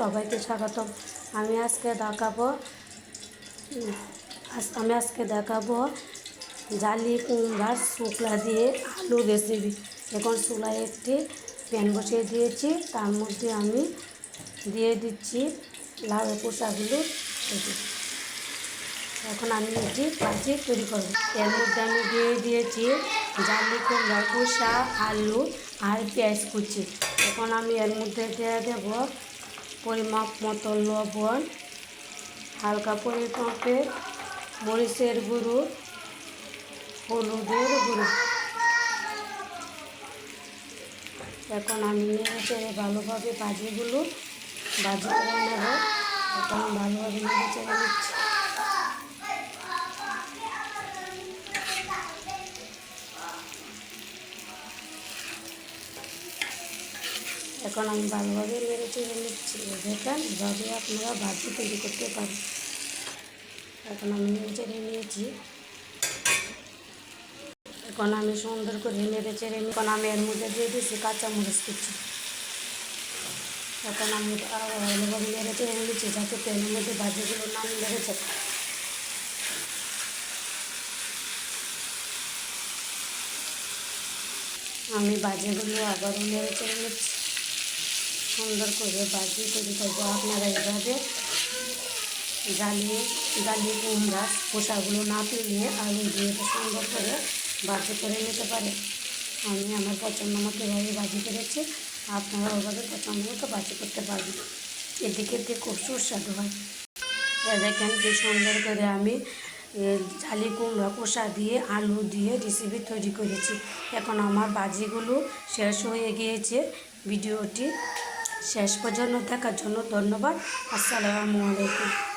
সবাইকে স্বাগতম। আমি আজকে দেখাবো আমি আজকে দেখাবো জালি কুমড়ার শুকলা দিয়ে আলু রেসিপি এখন চুলায় একটি প্যান বসিয়ে দিয়েছি, তার মধ্যে আমি দিয়ে দিচ্ছি লাউ পোষাগুলো এখন আমি এটি ভাজি তৈরি করব। এর মধ্যে আমি দিয়ে দিয়েছি জালি কুমড়ার কুষা আলু আর পেঁয়াজ কুচি। এখন আমি এর মধ্যে দিয়ে দেব পরিমাপ মতো লবণ, হালকা পরিমাপে মরিচের গুঁড়ো, হলুদের গুঁড়ো। এখন আমি নেড়ে ভালোভাবে ভাজিগুলো ভাজি করে নেব এখন ভালোভাবে নেড়ে চলে নিচ্ছি। এখন আমি ভালোভাবে নেড়ে চেড়ে নিচ্ছি দেখেন এভাবে আপনারা ভাজি তৈরি করতে পারেন। এখন আমি নেড়ে চেড়ে নিয়েছি। এখন আমি সুন্দর করে নেড়ে চেড়ে নিই এখন আমি এর মধ্যে দিয়ে দিচ্ছি কাঁচামরিচ কুচি এখন আমি ভালোভাবে নেড়ে চেড়ে নিচ্ছি যাতে তেলের মধ্যে ভাজিগুলো নাম লেগে যায়। আমি ভাজিগুলো আবারও নেড়ে চেড়ে নিচ্ছি। সুন্দর করে ভাজি তৈরি করব আপনারা এইভাবে জ্বালিয়ে জ্বালিয়ে কুমড়া খোসাগুলো না তুলিয়ে আলু দিয়ে সুন্দর করে ভাজি করে নিতে পারে। আমি আমার পছন্দ মতো এভাবে ভাজি করেছি। আপনারা ওইভাবে পছন্দ মতো ভাজি করতে পারবেন। এদিকে দিয়ে খুব সুস্বাদু হয়। দেখেন কি সুন্দর করে আমি জালি, কুমড়া কষা দিয়ে আলু দিয়ে রেসিপি তৈরি করেছি। এখন আমার বাজিগুলো শেষ হয়ে গিয়েছে। ভিডিওটি শেষ পর্যন্ত দেখার জন্য ধন্যবাদ। আসসালামু আলাইকুম।